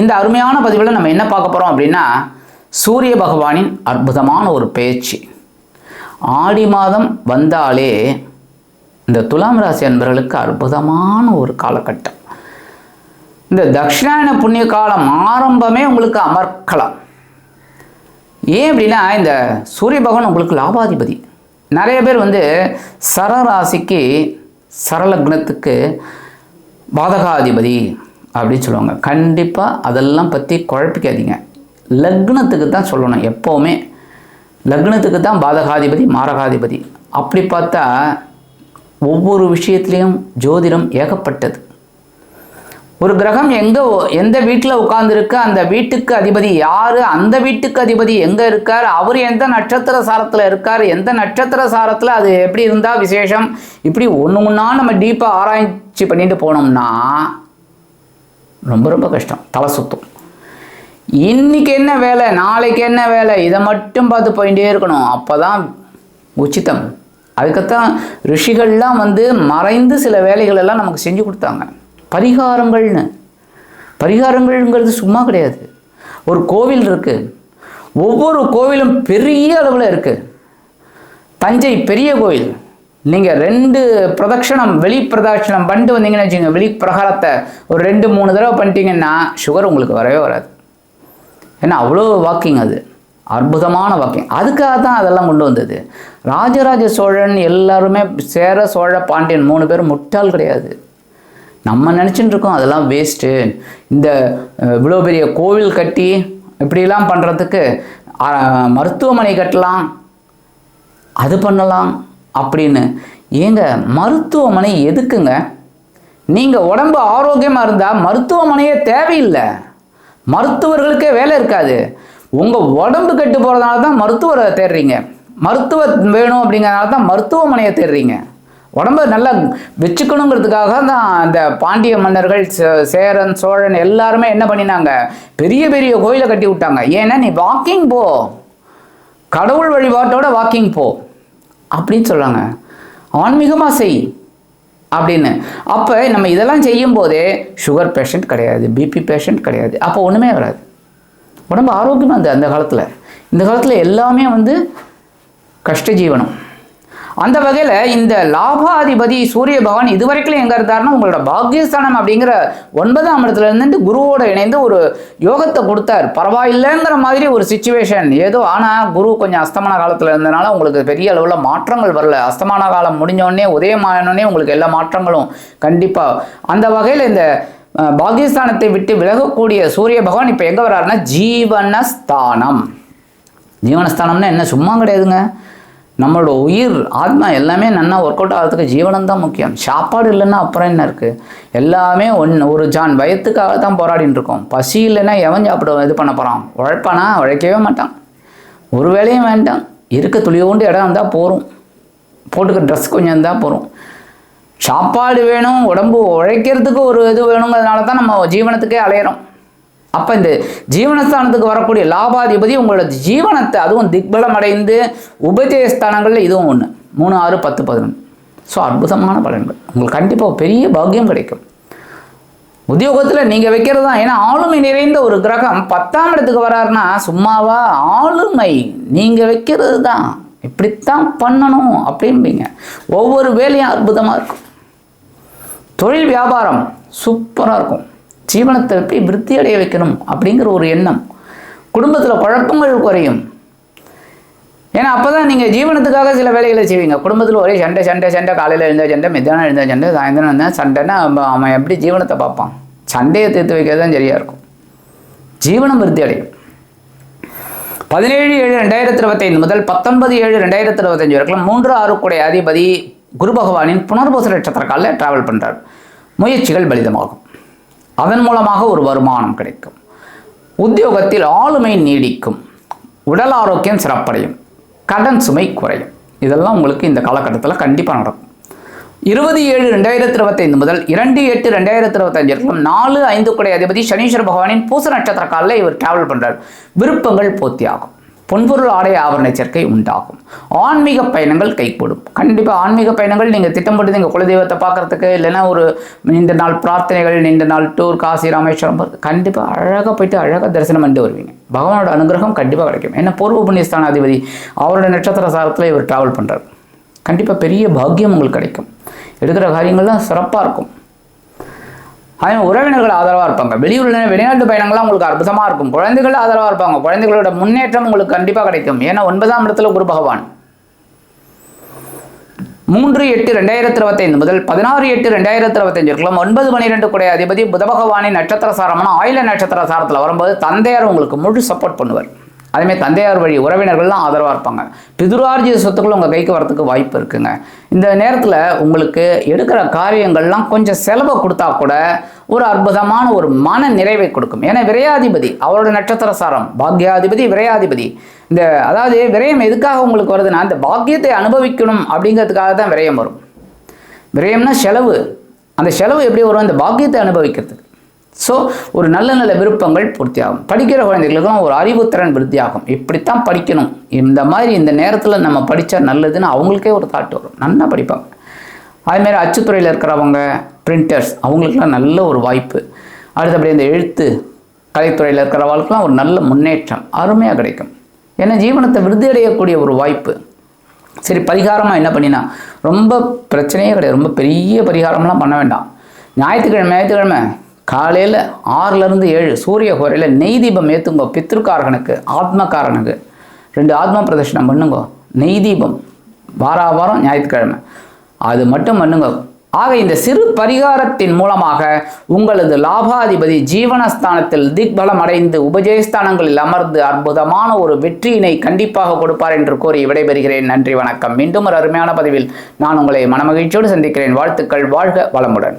இந்த அருமையான பதிவில் நம்ம என்ன பார்க்க போகிறோம் அப்படின்னா சூரிய பகவானின் அற்புதமான ஒரு பேச்சு. ஆடி மாதம் வந்தாலே இந்த துலாம் ராசி அன்பர்களுக்கு அற்புதமான ஒரு காலகட்டம். இந்த தட்சிணாயன புண்ணிய காலம் ஆரம்பமே உங்களுக்கு அமர்க்கலாம். ஏன் அப்படின்னா இந்த சூரிய பகவான் உங்களுக்கு லாபாதிபதி. நிறைய பேர் வந்து சரராசிக்கு சரலக்னத்துக்கு பாதகாதிபதி. அப்படின்னு சொல்லுவாங்க. கண்டிப்பாக அதெல்லாம் பற்றி குழப்பிக்காதீங்க. லக்னத்துக்கு தான் சொல்லணும் எப்போவுமே. லக்னத்துக்கு தான் பாதகாதிபதி மாரகாதிபதி. அப்படி பார்த்தா ஒவ்வொரு விஷயத்துலேயும் ஜோதிடம் ஏகப்பட்டது. ஒரு கிரகம் எங்கே எந்த வீட்டில் உட்கார்ந்துருக்கு அந்த வீட்டுக்கு அதிபதி யார் அந்த வீட்டுக்கு அதிபதி எங்கே இருக்கார் அவர் எந்த நட்சத்திர சாரத்தில் இருக்கார் எந்த நட்சத்திர சாரத்தில் அது எப்படி இருந்தால் விசேஷம் இப்படி ஒன்று ஒன்றா நம்ம டீப்பாக ஆராய்ச்சி பண்ணிட்டு போனோம்னா ரொம்ப ரொம்ப கஷ்டம். தலை சுத்தம். இன்னைக்கு என்ன வேலை நாளைக்கு என்ன வேலை இதை மட்டும் பார்த்து போயிட்டே இருக்கணும். அப்போ தான் உச்சிதம் அதுக்குத்தான் ரிஷிகள்லாம் வந்து மறைந்து சில வேலைகள் எல்லாம் நமக்கு செஞ்சு கொடுத்தாங்க. பரிகாரங்கள்னு. பரிகாரங்கள்ங்கிறது சும்மா கிடையாது. ஒரு கோவில் இருக்குது ஒவ்வொரு கோவிலும் பெரிய அளவில் இருக்குது தஞ்சை பெரிய கோவில். நீங்கள் ரெண்டு பிரதட்சணம் வெளி பிரதட்சணம் பண்ணிட்டு வந்தீங்கன்னு வச்சுங்க வெளி பிரகாரத்தை ஒரு ரெண்டு மூணு தடவை பண்ணிட்டீங்கன்னா சுகர் உங்களுக்கு வரவே வராது. ஏன்னா அவ்வளோ வாக்கிங் அது. அற்புதமான வாக்கிங் அதுக்காக தான் அதெல்லாம் கொண்டு வந்தது. ராஜராஜ சோழன் எல்லாருமே சேர சோழ பாண்டியன் மூணு பேரும் முட்டாள் கிடையாது. நம்ம நினச்சிட்டு இருக்கோம் அதெல்லாம் வேஸ்ட்டு இந்த இவ்வளோ பெரிய கோவில் கட்டி இப்படிலாம் பண்ணுறதுக்கு மருத்துவமனை கட்டலாம். அது பண்ணலாம். அப்படின்னு. ஏங்க மருத்துவமனை எதுக்குங்க? நீங்கள் உடம்பு ஆரோக்கியமாக இருந்தால் மருத்துவமனையே தேவையில்லை. மருத்துவர்களுக்கே வேலை இருக்காது. உங்கள் உடம்பு கெட்டு போகிறதுனால தான் மருத்துவரை தேடுறீங்க. மருத்துவ வேணும் அப்படிங்கிறனால தான் மருத்துவமனையை தேடுறீங்க. உடம்ப நல்லா வச்சுக்கணுங்கிறதுக்காக தான் அந்த பாண்டிய மன்னர்கள் சே- சேரன் சோழன் எல்லாருமே என்ன பண்ணினாங்க? பெரிய பெரிய கோயிலை கட்டி விட்டாங்க. ஏன்னா நீ வாக்கிங் போ. கடவுள் வழிபாட்டோட வாக்கிங் போ. அப்படின்னு சொல்கிறாங்க ஆன்மீகமாக செய் அப்படின்னு. அப்போ நம்ம இதெல்லாம் செய்யும் போதே சுகர் பேஷண்ட் கிடையாது பிபி பேஷண்ட் கிடையாது. அப்போ ஒன்றுமே வராது. உடம்பு ஆரோக்கியமாக இருந்தது அந்த காலத்தில். இந்த காலத்தில் எல்லாமே வந்து கஷ்ட ஜீவனம். அந்த வகையில் இந்த லாபாதிபதி சூரிய பகவான் இதுவரைக்கும் எங்கே இருந்தாருன்னா உங்களோட பாக்கியஸ்தானம் அப்படிங்கிற ஒன்பதாம் இடத்துல இருந்து குருவோட இணைந்து ஒரு யோகத்தை கொடுத்தார். பரவாயில்லைங்கிற மாதிரி ஒரு சுச்சுவேஷன் ஏதோ ஆனால் குரு கொஞ்சம் அஸ்தமன காலத்தில் இருந்தனால உங்களுக்கு பெரிய அளவில் மாற்றங்கள் வரல. அஸ்தமான காலம் முடிஞ்சோடனே உதயமானோடனே உங்களுக்கு எல்லா மாற்றங்களும் கண்டிப்பாக அந்த வகையில் இந்த பாகிஸ்தானத்தை விட்டு விலகக்கூடிய சூரிய பகவான் இப்போ எங்கே வர்றாருன்னா ஜீவனஸ்தானம். ஜீவனஸ்தானம்னா என்ன? சும்மா கிடையாதுங்க. நம்மளோட உயிர் ஆத்மா எல்லாமே நல்லா ஒர்க் அவுட் ஆகிறதுக்கு ஜீவனம் தான் முக்கியம். சாப்பாடு இல்லைன்னா அப்புறம் என்ன இருக்குது எல்லாமே ஒன்று ஒரு ஜான் வயத்துக்காக தான் போராடிட்டு இருக்கோம். பசி இல்லைன்னா எவன் சாப்பிட இது பண்ண போகிறான் உழைப்பானா? உழைக்கவே மாட்டான். ஒரு வேலையும் வேண்டாம். இருக்க துளியோண்டு இடம் இருந்தால் போகிறோம் போட்டுக்க ட்ரெஸ் கொஞ்சம் இருந்தால் போகிறோம் சாப்பாடு வேணும் உடம்பு உழைக்கிறதுக்கு ஒரு இது வேணுங்கிறதுனால தான் நம்ம ஜீவனத்துக்கே அலையிறோம். அப்போ இந்த ஜீவனஸ்தானத்துக்கு வரக்கூடிய லாபாதிபதி உங்களோட ஜீவனத்தை அதுவும் திக்பலம் அடைந்து உபதேஸ்தானங்களில் இதுவும் ஒன்று மூணு ஆறு பத்து பதினொன்று ஸோ அற்புதமான பலன்கள். உங்களுக்கு கண்டிப்பாக பெரிய பாக்கியம் கிடைக்கும். உத்தியோகத்தில் நீங்கள் வைக்கிறது தான் ஏன்னா ஆளுமை நிறைந்த ஒரு கிரகம் பத்தாம் இடத்துக்கு வராருன்னா சும்மாவா? ஆளுமை. நீங்கள் வைக்கிறது தான் இப்படித்தான் பண்ணணும் அப்படிம்பீங்க. ஒவ்வொரு வேலையும் அற்புதமாக இருக்கும். தொழில் வியாபாரம் சூப்பராக இருக்கும். ஜீவனத்தை எப்படி விருத்தி அடைய வைக்கணும் அப்படிங்கிற ஒரு எண்ணம் குடும்பத்தில் குழப்பங்கள் குறையும். ஏன்னா அப்போ தான் நீங்கள் ஜீவனத்துக்காக சில வேலைகளை செய்வீங்க. குடும்பத்தில் ஒரே சண்டை சண்டை சண்டை காலையில் எழுந்த சண்டை மத்தியானம் எழுந்த சண்டை சாயந்தரம் இருந்தால் சண்டைன்னா அவன் அவன் எப்படி ஜீவனத்தை பார்ப்பான்? சண்டையை தீர்த்து வைக்கிறது தான் சரியாக இருக்கும். ஜீவனம் விருத்தி அடையும் பதினேழு ஏழு ரெண்டாயிரத்தி இருபத்தைந்து முதல் பத்தொன்பது ஏழு ரெண்டாயிரத்தி இருபத்தஞ்சு வரைக்கும் மூன்று ஆறுக்குடைய அதிபதி குரு பகவானின் புனர்பூச நட்சத்திர காலில் டிராவல் பண்ணுறார் முயற்சிகள் பலிதமாகும். அதன் மூலமாக ஒரு வருமானம் கிடைக்கும். உத்தியோகத்தில் ஆளுமை நீடிக்கும். உடல் ஆரோக்கியம் சிறப்படையும். கடன் சுமை குறையும். இதெல்லாம் உங்களுக்கு இந்த காலகட்டத்தில் கண்டிப்பாக நடக்கும். இருபது ஏழு ரெண்டாயிரத்தி இருபத்தைந்து முதல் இரண்டு எட்டு ரெண்டாயிரத்தி இருபத்தஞ்சு வரைக்கும் நாலு ஐந்து குடை அதிபதி சனீஸ்வர பகவானின் பூச நட்சத்திர காலில் இவர் டிராவல் பண்ணுறார் விருப்பங்கள் பூர்த்தியாகும். பொன்பொருள் ஆடை ஆவரண சேர்க்கை உண்டாகும். ஆன்மீக பயணங்கள் கைகூடும். கண்டிப்பாக ஆன்மீக பயணங்கள் நீங்கள் திட்டமிட்டு நீங்கள் குலதெய்வத்தை பார்க்குறதுக்கு இல்லைன்னா ஒரு நீண்ட நாள் பிரார்த்தனைகள் நீண்ட நாள் டூர் காசி ராமேஸ்வரம் கண்டிப்பாக அழகாக போயிட்டு அழகாக தரிசனம் பண்ணிட்டு வருவீங்க. பகவானோட அனுகிரகம் கண்டிப்பாக கிடைக்கும். ஏன்னா பூர்வ புண்ணியஸ்தான அதிபதி அவரோட நட்சத்திர சாரத்தில் இவர் ட்ராவல் பண்ணுறார் கண்டிப்பாக பெரிய பாக்கியம் உங்களுக்கு கிடைக்கும். எடுக்கிற காரியங்கள்லாம் சிறப்பாக இருக்கும். அதே உறவினர்கள் ஆதரவாக இருப்பாங்க. வெளியூரில் வெளிநாட்டு பயணங்கள்லாம் உங்களுக்கு அற்புதமாக இருக்கும். குழந்தைகள் ஆதரவாக இருப்பாங்க. குழந்தைகளோட முன்னேற்றம் உங்களுக்கு கண்டிப்பாக கிடைக்கும். ஏன்னா ஒன்பதாம் இடத்துல குரு பகவான். மூன்று எட்டு ரெண்டாயிரத்தி இருபத்தைந்து முதல் பதினாறு எட்டு ரெண்டாயிரத்தி இருபத்தஞ்சு இருக்கலாம் ஒன்பது பன்னிரெண்டு கூடிய அதிபதி புத பகவானின் நட்சத்திர சாரமான ஆயில நட்சத்திர சாரத்தில் வரும்போது தந்தையார் உங்களுக்கு முழு சப்போர்ட் பண்ணுவார். அதேமாதிரி தந்தையார் வழி உறவினர்கள்லாம் ஆதரவாக இருப்பாங்க. பிதுரார்ஜித சொத்துக்கள் உங்கள் கைக்கு வரத்துக்கு வாய்ப்பு இருக்குங்க. இந்த நேரத்தில் உங்களுக்கு எடுக்கிற காரியங்கள்லாம் கொஞ்சம் செலவை கொடுத்தா கூட ஒரு அற்புதமான ஒரு மன நிறைவை கொடுக்கும். ஏன்னா விரையாதிபதி அவரோட நட்சத்திர சாரம் பாக்யாதிபதி விரையாதிபதி. இந்த அதாவது விரயம் எதுக்காக உங்களுக்கு வருதுன்னா இந்த பாக்கியத்தை அனுபவிக்கணும் அப்படிங்கிறதுக்காக தான் விரயம் வரும். விரயம்னா செலவு. அந்த செலவு எப்படி வரும்? இந்த பாக்கியத்தை அனுபவிக்கிறதுக்கு. ஸோ ஒரு நல்ல நல்ல விருப்பங்கள் பூர்த்தியாகும். படிக்கிற குழந்தைகளுக்கும் ஒரு அறிவுத்திறன் விருத்தியாகும். இப்படித்தான் படிக்கணும். இந்த மாதிரி இந்த நேரத்தில் நம்ம படித்தா நல்லதுன்னு அவங்களுக்கே ஒரு தாட் வரும். நல்லா படிப்பாங்க. அதுமாரி அச்சுத்துறையில் இருக்கிறவங்க பிரிண்டர்ஸ் அவங்களுக்குலாம் நல்ல ஒரு வாய்ப்பு. அடுத்தபடி இந்த எழுத்து கலைத்துறையில் இருக்கிறவங்களுக்குலாம் ஒரு நல்ல முன்னேற்றம் அருமையாக கிடைக்கும். ஏன்னா ஜீவனத்தை விருத்தி அடையக்கூடிய ஒரு வாய்ப்பு. சரி பரிகாரமாக என்ன பண்ணினா ரொம்ப பிரச்சனையே கிடையாது. ரொம்ப பெரிய பரிகாரம்லாம் பண்ண வேண்டாம். ஞாயிற்றுக்கிழமை ஞாயிற்றுக்கிழமை காலையில் ஆறுலேருந்து ஏழு சூரிய கோரையில் நெய் தீபம் ஏற்றுங்கோ பித்ருக்காரகனுக்கு ஆத்மகாரனுக்கு ரெண்டு ஆத்ம பிரதர்ஷனம் பண்ணுங்கோ. நெய் தீபம் வாரா வாரம் ஞாயிற்றுக்கிழமை. அது மட்டும் பண்ணுங்க. ஆக இந்த சிறு பரிகாரத்தின் மூலமாக உங்களது லாபாதிபதி ஜீவனஸ்தானத்தில் திக்பலம் அடைந்து உபஜயஸ்தானங்களில் அமர்ந்து அற்புதமான ஒரு வெற்றியினை கண்டிப்பாக கொடுப்பார் என்று கூறி விடைபெறுகிறேன். நன்றி வணக்கம். மீண்டும் ஒரு அருமையான பதிவில் நான் உங்களை மனமகிழ்ச்சியோடு சந்திக்கிறேன். வாழ்த்துக்கள். வாழ்க வளமுடன்.